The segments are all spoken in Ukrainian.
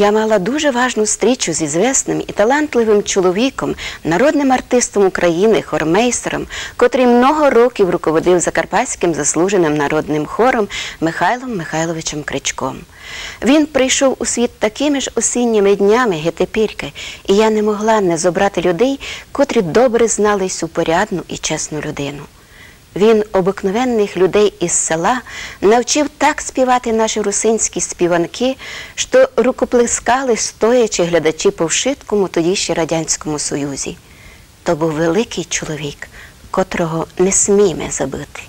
я мала дуже важну зустрічу з ізвесним і талантливим чоловіком, народним артистом України, хормейстером, котрий много років руководив Закарпатським заслуженим народним хором Михайлом Михайловичем Кричком. Він прийшов у світ такими ж осінніми днями гетепірки, і я не могла не зобрати людей, котрі добре знали цю порядну і чесну людину. Він обикновенних людей із села навчив так співати наші русинські співанки, що рукоплескали стоячи глядачі по вшиткому тоді ще Радянському Союзі. То був великий чоловік, котрого не сміме забити.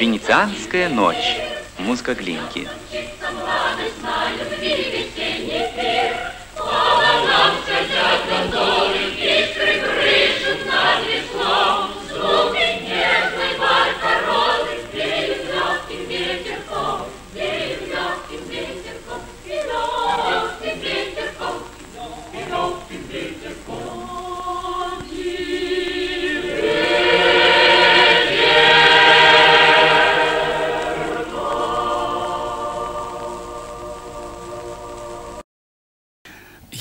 Венецианская ночь. Музыка Глинки.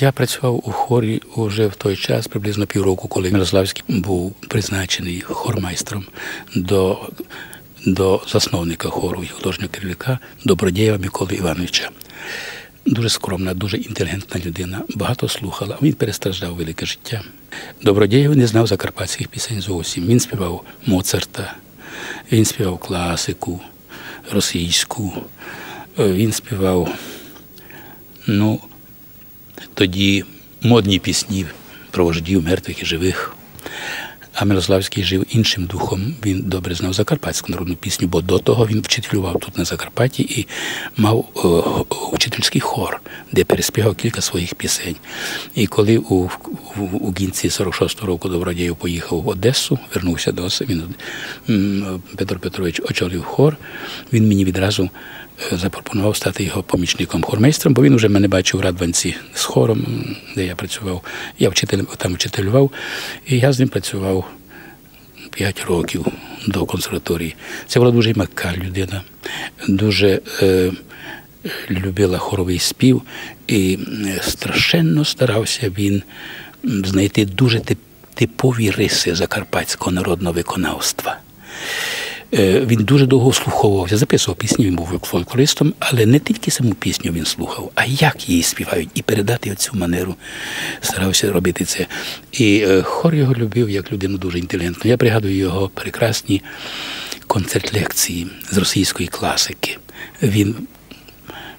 Я працював у хорі уже в той час, приблизно півроку, коли Мирославський був призначений хормайстром до, до засновника хору і художнього керівника Добродєєва Миколи Івановича. Дуже скромна, дуже інтелігентна людина, багато слухала. Він перестраждав велике життя. Добродєєв не знав закарпатських пісень зовсім. Він співав Моцарта, він співав класику, російську, е, він співав, ну, тоді модні пісні про вождів мертвих і живих. А Мирославський жив іншим духом. Він добре знав закарпатську народну пісню, бо до того він вчителював тут на Закарпатті і мав е, учительський хор, де переспівав кілька своїх пісень. І коли у, у, у кінці 46-го року Добродєєв поїхав в Одесу, вернувся до Оси, Петро Петрович очолив хор, він мені відразу запропонував стати його помічником хормейстром, бо він вже мене бачив в Радванці з хором, де я працював. Я вчитель, там вчителював, і я з ним працював 5 років до консерваторії. Це була дуже м'яка людина, дуже е, любила хоровий спів і страшенно старався він знайти дуже тип- типові риси закарпатського народного виконавства. Е, Він дуже довго слуховувався, записував пісні, він був фольклористом, але не тільки саму пісню він слухав, а як її співають, і передати цю манеру старався робити це. І е, хор його любив як людину дуже інтелігентну. Я пригадую його прекрасні концерт-лекції з російської класики. Він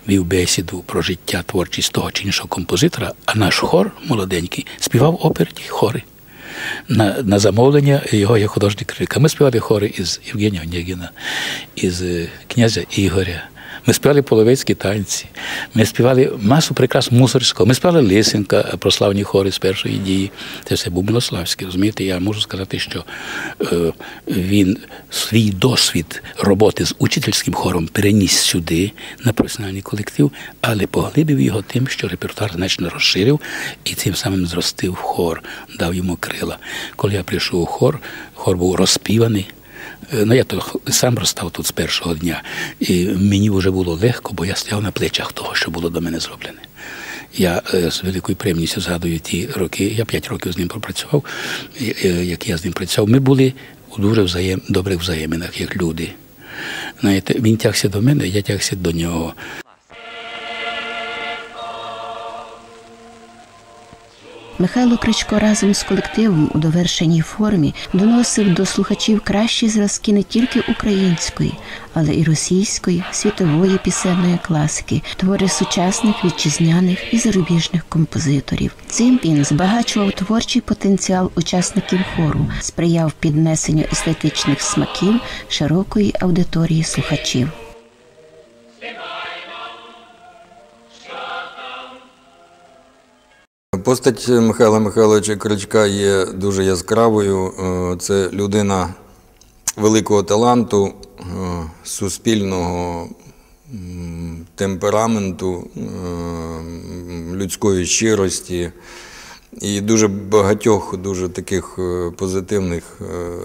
вів бесіду про життя творчість того чи іншого композитора, а наш хор молоденький співав оперні хори. На, на замовлення його є художник крика. Ми співали хори із Євгенія Онєгіна, із е, князя Ігоря. Ми співали половецькі танці, ми співали масу прекрасного мусорського, ми співали Лисенка, прославні хори з першої дії. Це все був Милославський. Розумієте, я можу сказати, що е, він свій досвід роботи з учительським хором переніс сюди на професіональний колектив, але поглибив його тим, що репертуар значно розширив і цим самим зростив хор, дав йому крила. Коли я прийшов у хор, хор був розпіваний. Е, Ну, я то сам розстав тут з першого дня, і мені вже було легко, бо я стояв на плечах того, що було до мене зроблене. Я е, з великою приємністю згадую ті роки. Я п'ять років з ним пропрацював, е, як я з ним працював. Ми були у дуже взаєм, добрих взаєминах, як люди. Знаєте, він тягся до мене, я тягся до нього. Михайло Кричко разом з колективом у довершеній формі доносив до слухачів кращі зразки не тільки української, але і російської, світової пісенної класики, твори сучасних вітчизняних і зарубіжних композиторів. Цим він збагачував творчий потенціал учасників хору, сприяв піднесенню естетичних смаків широкої аудиторії слухачів. Постать Михайла Михайловича Кричка є дуже яскравою. Е, Це людина великого таланту, е, суспільного темпераменту, е, людської щирості. І дуже багатьох, дуже таких позитивних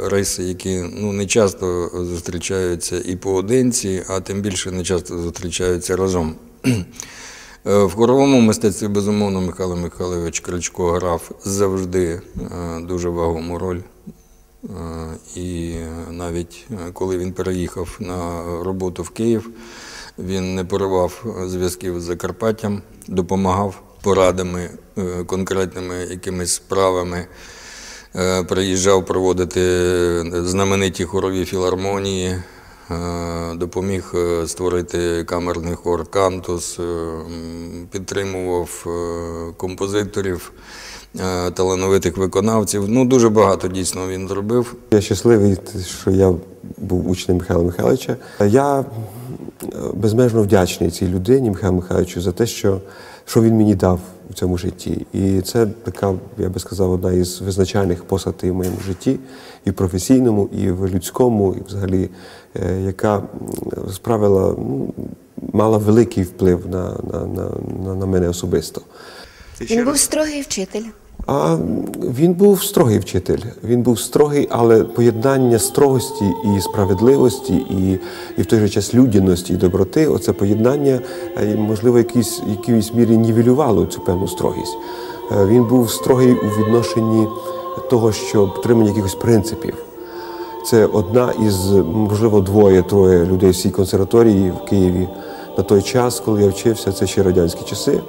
рис, які ну, не часто зустрічаються і поодинці, а тим більше не часто зустрічаються разом. Е, В хоровому мистецтві, безумовно, Михайло Михайлович Кричко грав завжди е, дуже вагому роль. Е, І навіть коли він переїхав на роботу в Київ, він не поривав зв'язків з Закарпаттям, допомагав порадами, конкретними якимись справами. Приїжджав проводити знамениті хорові філармонії, допоміг е, створити камерний хор Кантус, е, підтримував е, композиторів, е, талановитих виконавців. Ну, дуже багато дійсно він зробив. Я щасливий, що я був учнем Михайла Михайловича. Я е, безмежно вдячний цій людині, Михайлу Михайловичу, за те, що, що він мені дав у цьому житті. І це така, я би сказав, одна із визначальних посадів в моєму житті, і в професійному, і в людському, і взагалі, е, яка справила, ну, мала великий вплив на, на, на, на, на мене особисто. Він був строгий вчитель. А він був строгий вчитель. Він був строгий, але поєднання строгості і справедливості, і, і в той же час людяності і доброти, оце поєднання, е, можливо, якійсь, якійсь мірі нівелювало цю певну строгість. Е, Він був строгий у відношенні того, що підтримання якихось принципів. Це одна із, можливо, двоє-троє людей в цій консерваторії в Києві на той час, коли я вчився, це ще радянські часи, е,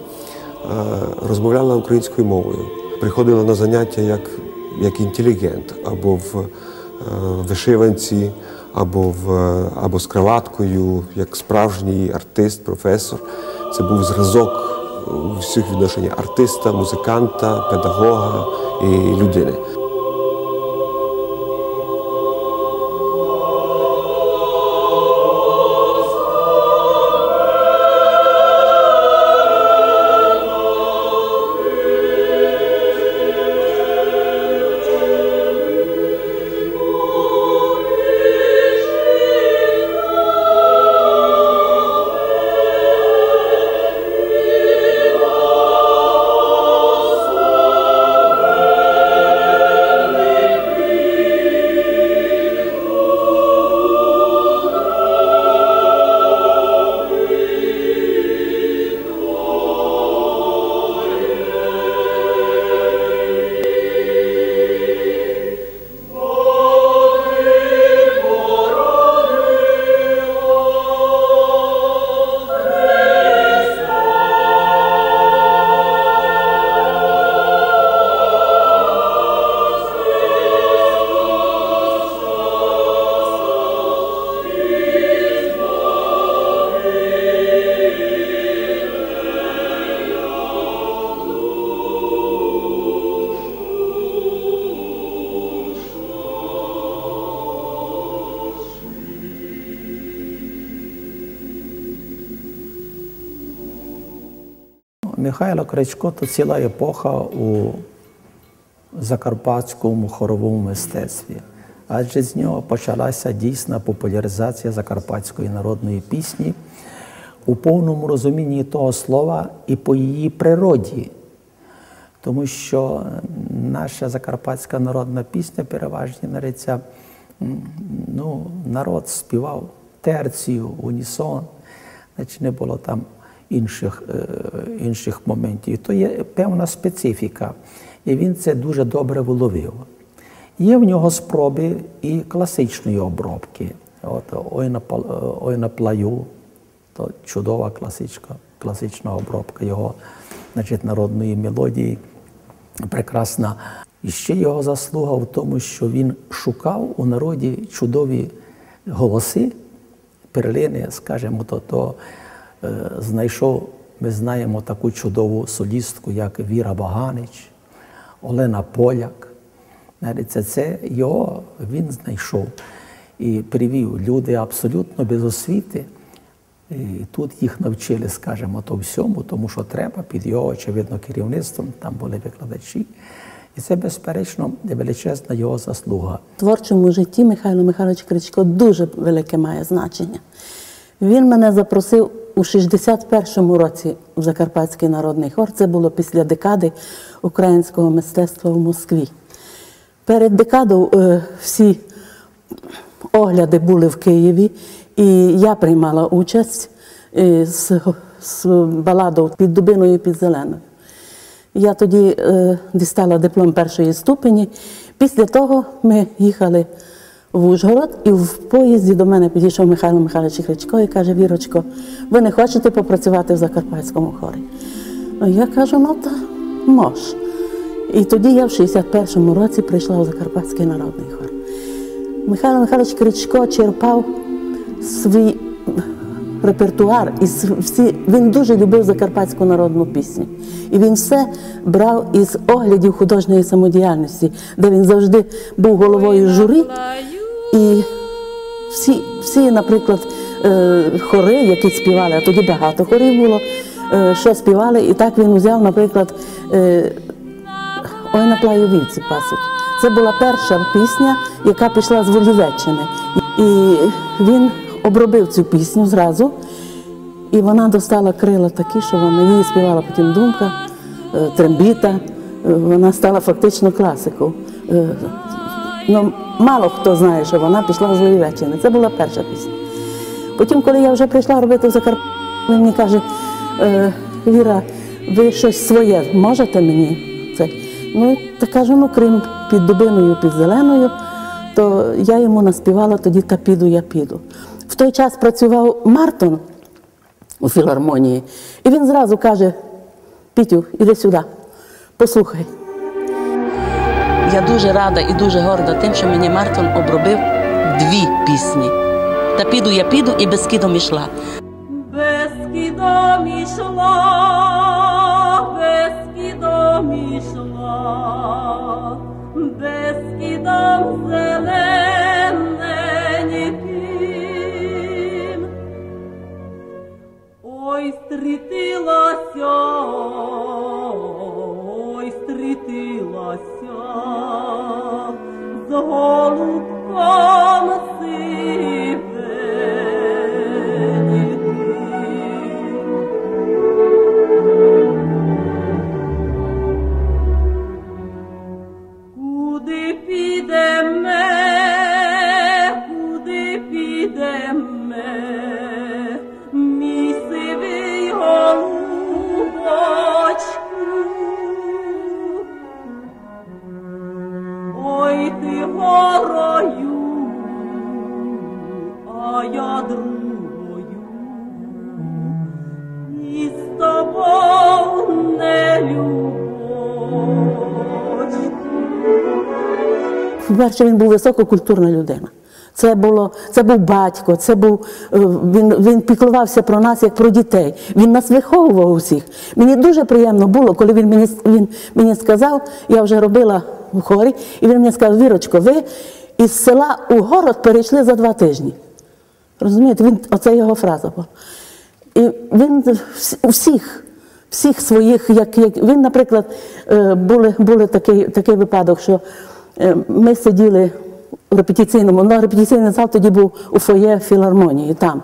розмовляла українською мовою. Приходила на заняття як, як інтелігент, або в е, вишиванці, або, в, або з краваткою, як справжній артист, професор. Це був зразок у всіх відношеннях артиста, музиканта, педагога і людини. Михайло Кричко то ціла епоха у закарпатському хоровому мистецтві, адже з нього почалася дійсна популяризація закарпатської народної пісні у повному розумінні того слова і по її природі. Тому що наша закарпатська народна пісня переважно нариця, ну, народ співав терцію, унісон, значить не було там інших, е, інших моментів. І то є певна специфіка. І він це дуже добре виловив. Є в нього спроби і класичної обробки. От «Ой на, плаю, то чудова класичка, класична обробка його значить, народної мелодії, прекрасна. І ще його заслуга в тому, що він шукав у народі чудові голоси, перлини, скажімо, то, то знайшов, ми знаємо таку чудову солістку, як Віра Баганич, Олена Поляк. Це, це його він знайшов і привів люди абсолютно без освіти. І тут їх навчили, скажімо, то всьому, тому що треба під його, очевидно, керівництвом, там були викладачі. І це, безперечно, величезна його заслуга. В творчому житті Михайло Михайлович Кричко дуже велике має значення. Він мене запросив у 61-му році в Закарпатський народний хор. Це було після декади українського мистецтва в Москві. Перед декадою е, всі огляди були в Києві, і я приймала участь е, з, з баладою під дубиною і під зеленою. Я тоді е, дістала диплом першої ступені. Після того ми їхали в Ужгород, і в поїзді до мене підійшов Михайло Михайлович Кричко і каже: Вірочко, ви не хочете попрацювати в Закарпатському хорі? Я кажу, ну та мож. І тоді я в 61-му році прийшла у Закарпатський народний хор. Михайло Михайлович Кричко черпав свій репертуар, і всі, він дуже любив закарпатську народну пісню. І він все брав із оглядів художньої самодіяльності, де він завжди був головою журі. І всі, всі наприклад, е, хори, які співали, а тоді багато хорів було, е, що співали, і так він взяв, наприклад, е, Ой на плаю вівці пасуть. Це була перша пісня, яка пішла з Волівеччини. І він обробив цю пісню зразу, і вона достала крила такі, що вона її співала потім думка, трембіта. Вона стала фактично класикою. Мало хто знає, що вона пішла з Волівеччини. Це була перша пісня. Потім, коли я вже прийшла робити в Закарпаття, він мені каже, «Е, Віра, ви щось своє можете мені? Це? Ну, та кажу, ну крім під дубиною, під зеленою, то я йому наспівала тоді та піду, я піду. В той час працював Мартон у філармонії, і він зразу каже: Пітю, іди сюди, послухай. Я дуже рада і дуже горда тим, що мені Мартон обробив дві пісні. Та піду, я піду і безкидом ішла. Безкидом ішла, безкидом ішла, безкидом зелененьким. Ой, стрітилася, ой, стрітилася голубком сивеньким. По-перше, він був висококультурна людина. Це, було, це був батько, це був, е, він, він піклувався про нас як про дітей. Він нас виховував усіх. Мені дуже приємно було, коли він мені, він мені сказав, я вже робила в хорі, і він мені сказав, Вірочко, ви із села у город перейшли за два тижні. Розумієте, він, оце його фраза була. І він вс- у всіх, своїх, як, як він, наприклад, е, були, були такий, такий випадок, що ми сиділи в репетиційному, ну, репетиційний зал тоді був у фоє філармонії там.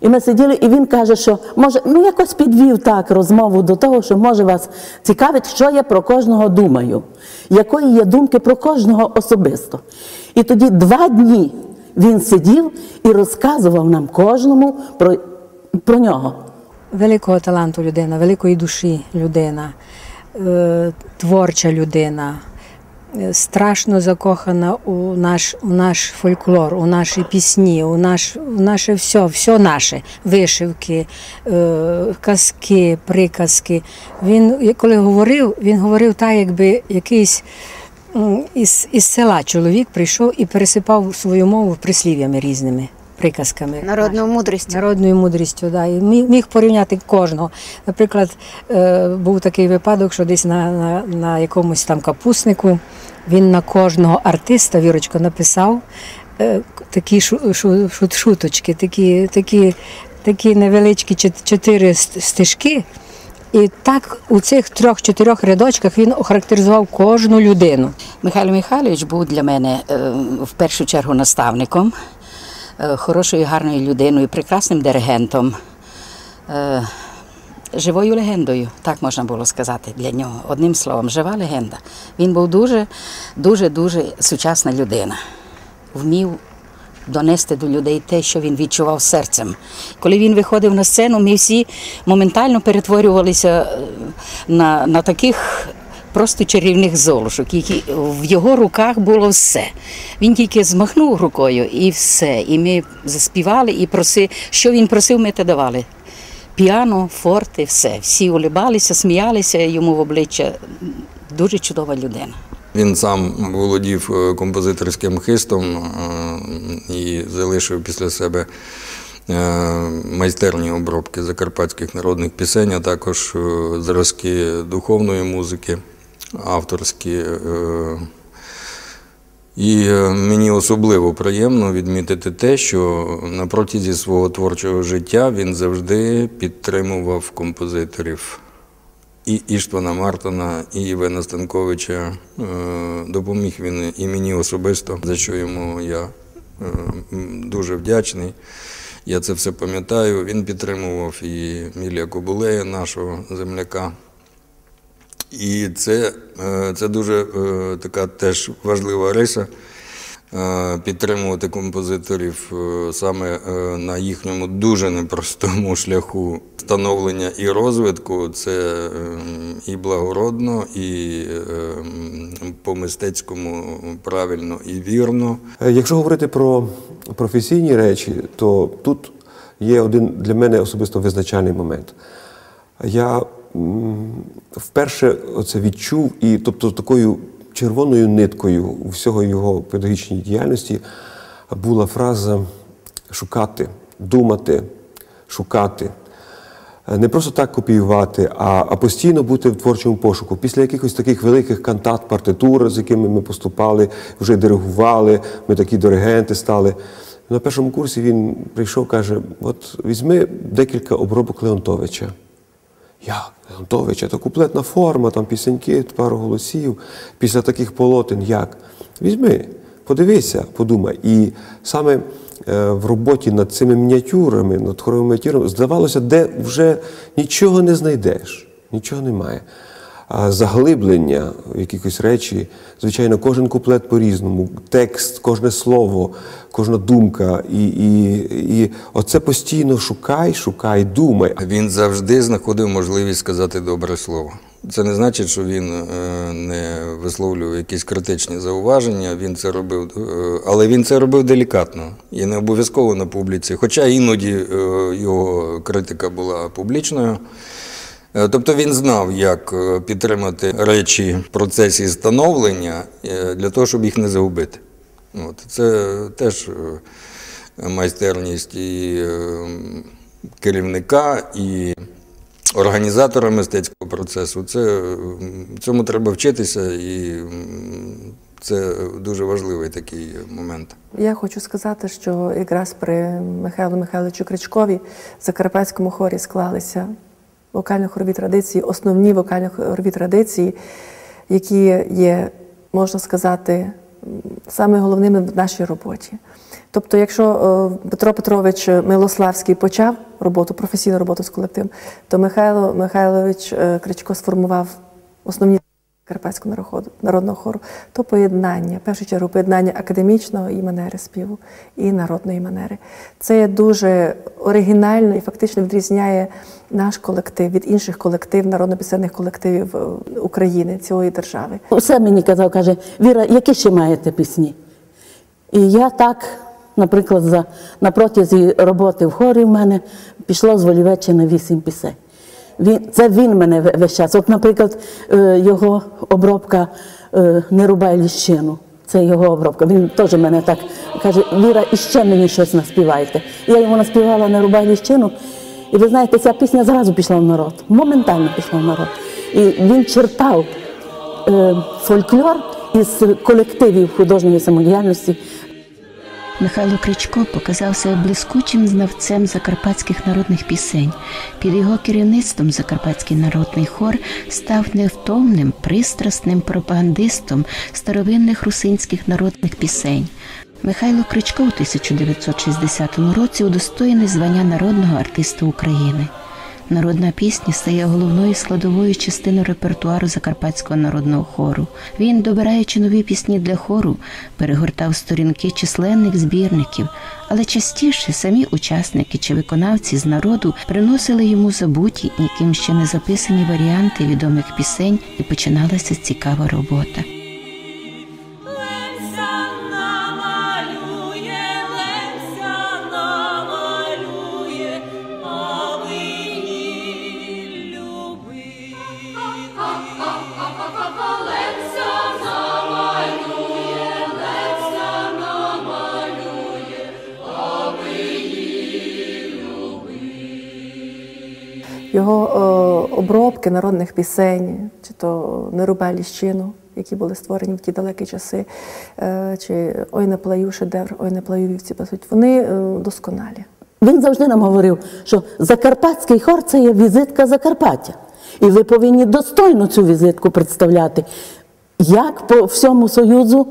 І ми сиділи, і він каже, що може, ну якось підвів так розмову до того, що може вас цікавить, що я про кожного думаю, якої є думки про кожного особисто. І тоді два дні він сидів і розказував нам кожному про, про нього. великого таланту людина, великої душі людина, е, творча людина, е, страшно закохана у наш, у наш фольклор, у наші пісні, у наш, у наше все, все наше, вишивки, е, казки, приказки. Він, коли говорив, він говорив так, якби якийсь. Із, із села чоловік прийшов і пересипав свою мову прислів'ями різними, приказками. Народною мудрістю. Народною мудрістю, да. І міг, міг порівняти кожного. Наприклад, е, був такий випадок, що десь на, на, на якомусь там капуснику він на кожного артиста Вірочко написав е, такі шу, шу, шу, шуточки, такі, такі, такі невеличкі чотири стежки. І так у цих трьох-чотирьох рядочках він охарактеризував кожну людину. Михайло Михайлович був для мене е, в першу чергу наставником, хорошою, гарною людиною, прекрасним диригентом. е, живою легендою, так можна було сказати для нього. Одним словом, жива легенда. Він був дуже, дуже, дуже сучасна людина. Вмів донести до людей те, що він відчував серцем. Коли він виходив на сцену, ми всі моментально перетворювалися е, на, на таких просто чарівних золушок, які в його руках було все. Він тільки змахнув рукою і все. І ми заспівали, і проси, що він просив, ми те давали. Піано, форти, все. Всі улибалися, сміялися йому в обличчя. Дуже чудова людина. Він сам володів е, композиторським хистом е, і залишив після себе е, майстерні обробки закарпатських народних пісень, а також зразки духовної музики, авторські. е, І е, мені особливо приємно відмітити те, що на протязі свого творчого життя він завжди підтримував композиторів і Іштвана Мартона, і Євена Станковича. Е, Допоміг він і мені особисто, за що йому я дуже вдячний. Я це все пам'ятаю. Він підтримував і Мілія Кобулея, нашого земляка. І це, е, це дуже е, така теж важлива риса. е, Підтримувати композиторів саме на їхньому дуже непростому шляху становлення і розвитку. Це е, і благородно, і е, по-мистецькому правильно і вірно. Якщо говорити про професійні речі, то тут є один для мене особисто визначальний момент. Я вперше це відчув, і тобто такою червоною ниткою всього його педагогічній діяльності була фраза шукати, думати, шукати. Е, Не просто так копіювати, а, а постійно бути в творчому пошуку. Після якихось таких великих кантат, партитур, з якими ми поступали, вже диригували, ми такі диригенти стали. На першому курсі він прийшов, каже: от візьми декілька обробок Леонтовича. Як? Леонтовича, то куплетна форма, там пісеньки, пару голосів. Після таких полотен як? Візьми, подивися, подумай. І саме е, в роботі над цими мініатюрами, над хоровими мініатюрами, здавалося, де вже нічого не знайдеш, нічого немає. Заглиблення в якихось речі, звичайно, кожен куплет по-різному, текст, кожне слово, кожна думка. І, і, і оце постійно шукай, шукай, думай. Він завжди знаходив можливість сказати добре слово. Це не значить, що він е, не висловлював якісь критичні зауваження. Він це робив, е, але він це робив делікатно і не обов'язково на публіці. Хоча іноді е, його критика була публічною. Е, Тобто він знав, як е, підтримати речі в процесі становлення е, для того, щоб їх не загубити. От. Це теж майстерність і е, керівника, і організатора мистецького процесу. Це, цьому треба вчитися, і це дуже важливий такий момент. Я хочу сказати, що якраз при Михайлу Михайловичу Кричкові в Закарпатському хорі склалися вокально-хорові традиції, основні вокально-хорові традиції, які є, можна сказати, саме головними в нашій роботі. Тобто, якщо е, Петро Петрович Милославський почав роботу, професійну роботу з колективом, то Михайло Михайлович е, Кричко сформував основні Карпатського народного хору, то поєднання, в першу чергу, поєднання академічного і манери співу, і народної манери. Це дуже оригінально і фактично відрізняє наш колектив від інших колективів, народно-пісенних колективів е, України, цієї держави. Усе мені казав, каже, Віра, які ще маєте пісні? І я так, наприклад, за, на протязі роботи в хорі в мене пішло з Волівеччини вісім пісень. Він, це він мене ве- весь час. От, наприклад, е, його обробка е, Не рубай ліщину. Це його обробка. Він теж мене так каже: Віра, іще мені щось наспівайте. Я йому наспівала Не рубай ліщину. І ви знаєте, ця пісня зразу пішла в народ, моментально пішла в народ. І він черпав е, фольклор із колективів художньої самодіяльності. Михайло Кричко показав себе блискучим знавцем закарпатських народних пісень. Під його керівництвом Закарпатський народний хор став невтомним, пристрасним пропагандистом старовинних русинських народних пісень. Михайло Кричко у 1960 році удостоєний звання народного артиста України. Народна пісня стає головною складовою частиною репертуару Закарпатського народного хору. Він, добираючи нові пісні для хору, перегортав сторінки численних збірників, але частіше самі учасники чи виконавці з народу приносили йому забуті, ніким ще не записані варіанти відомих пісень, і починалася цікава робота. Обробки народних пісень, чи то «Не ліщину, які були створені в ті далекі часи, е, чи Ой не плаю шедевр, ой не плаю вівці пасуть, вони е, досконалі. Він завжди нам говорив, що Закарпатський хор це є візитка Закарпаття. І ви повинні достойно цю візитку представляти як по всьому Союзу,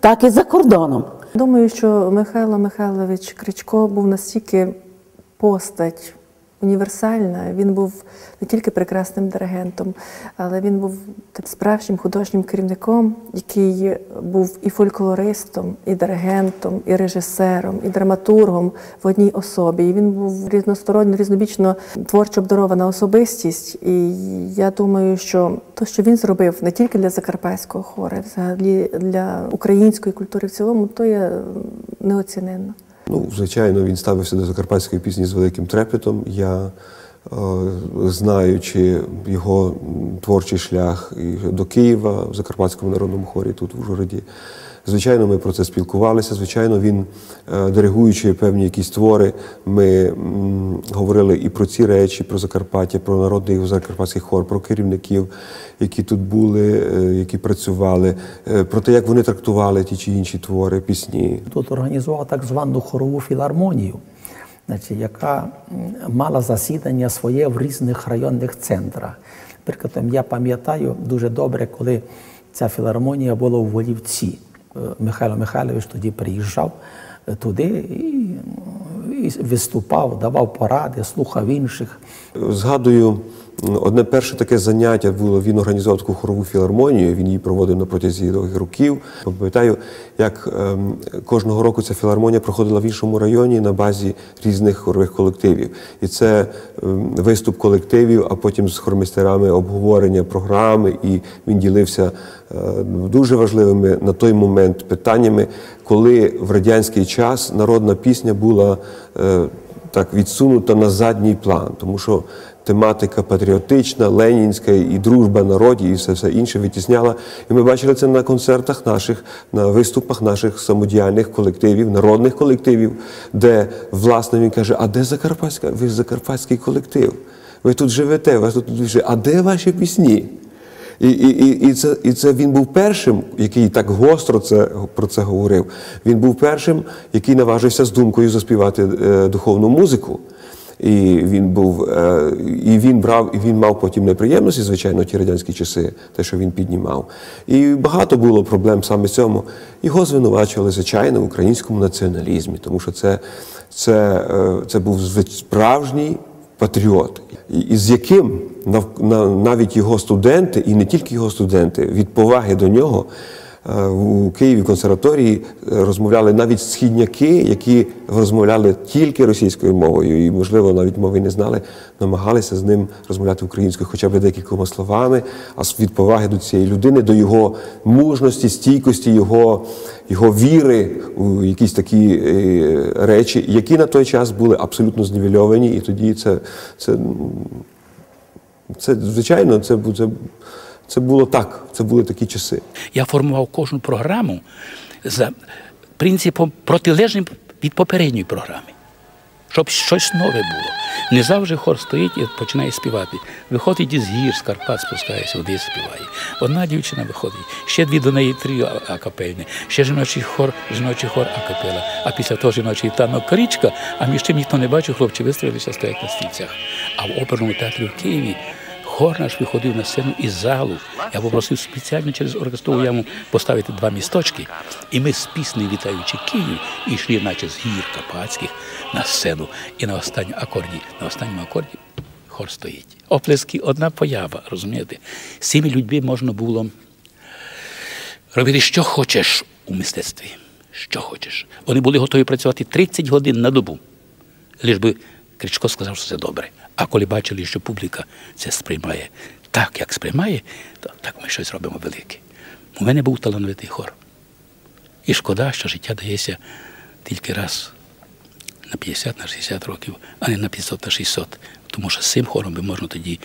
так і за кордоном. Думаю, що Михайло Михайлович Кричко був настільки постать універсальна. Він був не тільки прекрасним диригентом, але він був таким справжнім художнім керівником, який був і фольклористом, і диригентом, і режисером, і драматургом в одній особі. І він був різносторонньо, різнобічно творчо обдарована особистість. І я думаю, що те, що він зробив не тільки для закарпатського хору, а взагалі для української культури в цілому, то є неоціненно. Ну, звичайно, він ставився до закарпатської пісні з великим трепетом. Я, е, знаючи його творчий шлях до Києва в Закарпатському народному хорі тут в Ужгороді, звичайно, ми про це спілкувалися. Звичайно, він, е, диригуючи певні якісь твори, ми говорили і про ці речі, про Закарпаття, про народний закарпатський хор, про керівників, які тут були, е, які працювали, е, про те, як вони трактували ті чи інші твори, пісні. Тут організував так звану хорову філармонію, значить, яка мала засідання своє в різних районних центрах. Наприклад, я пам'ятаю дуже добре, коли ця філармонія була у Волівці. Михайло Михайлович тоді приїжджав е, туди і, і виступав, давав поради, слухав інших. Згадую, одне перше таке заняття було, він організував таку хорову філармонію, він її проводив на протязі довгих років. Пам'ятаю, як ем, кожного року ця філармонія проходила в іншому районі на базі різних хорових колективів. І це ем, виступ колективів, а потім з хормейстерами обговорення програми, і він ділився е, дуже важливими на той момент питаннями, коли в радянський час народна пісня була е, так відсунута на задній план, тому що тематика патріотична, ленінська і дружба народів, і все, все інше витісняла. І ми бачили це на концертах наших, на виступах наших самодіяльних колективів, народних колективів, де власне він каже: А де Закарпатська? Ви закарпатський колектив? Ви тут живете, ви тут живете. А де ваші пісні? І, і, і, і, це, і це він був першим, який так гостро це, про це говорив. Він був першим, який наважився з думкою заспівати е, духовну музику. І він був, е, і він брав, і він мав потім неприємності, звичайно, ті радянські часи, те, що він піднімав. І багато було проблем саме цьому. Його звинувачували, звичайно, в українському націоналізмі, тому що це, це, е, це був справжній патріот, і- з яким нав- навіть його студенти, і не тільки його студенти, від поваги до нього у Києві консерваторії е, розмовляли навіть східняки, які розмовляли тільки російською мовою, і, можливо, навіть мови не знали, намагалися з ним розмовляти українською, хоча б декількома словами, а від поваги до цієї людини, до його мужності, стійкості, його, його віри у якісь такі е, речі, які на той час були абсолютно знівельовані, і тоді це, це, це звичайно, це, це, це було так, це були такі часи. Я формував кожну програму за принципом протилежним від попередньої програми, щоб щось нове було. Не завжди хор стоїть і починає співати. Виходить із гір, з Карпат спускається, один співає. Одна дівчина виходить, ще дві до неї три акапельні, ще жіночий хор, жіночий хор акапела, а після того жіночий танок корічка, а між тим ніхто не бачив, хлопці вистроїлися, стоять на стільцях. А в оперному театрі в Києві Хор наш виходив на сцену із залу. Я попросив спеціально через оркестрову яму поставити два місточки. І ми з піснею вітаючи Київ, йшли, наче з гір Карпатських, на сцену. І на останньому акорді, на останньому акорді хор стоїть. Оплески одна поява, розумієте? З цими людьми можна було робити, що хочеш у мистецтві. Що хочеш. Вони були готові працювати 30 годин на добу. Лиш би Кричко сказав, що це добре. А коли бачили, що публіка це сприймає так, як сприймає, то так ми щось робимо велике. У мене був талановитий хор. І шкода, що життя дається тільки раз на 50, на 60 років, а не на 500 на 600. Тому що з цим хором би можна тоді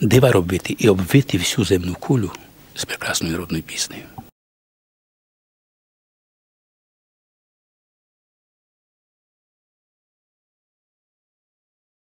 дива робити і обвити всю земну кулю з прекрасною народною піснею.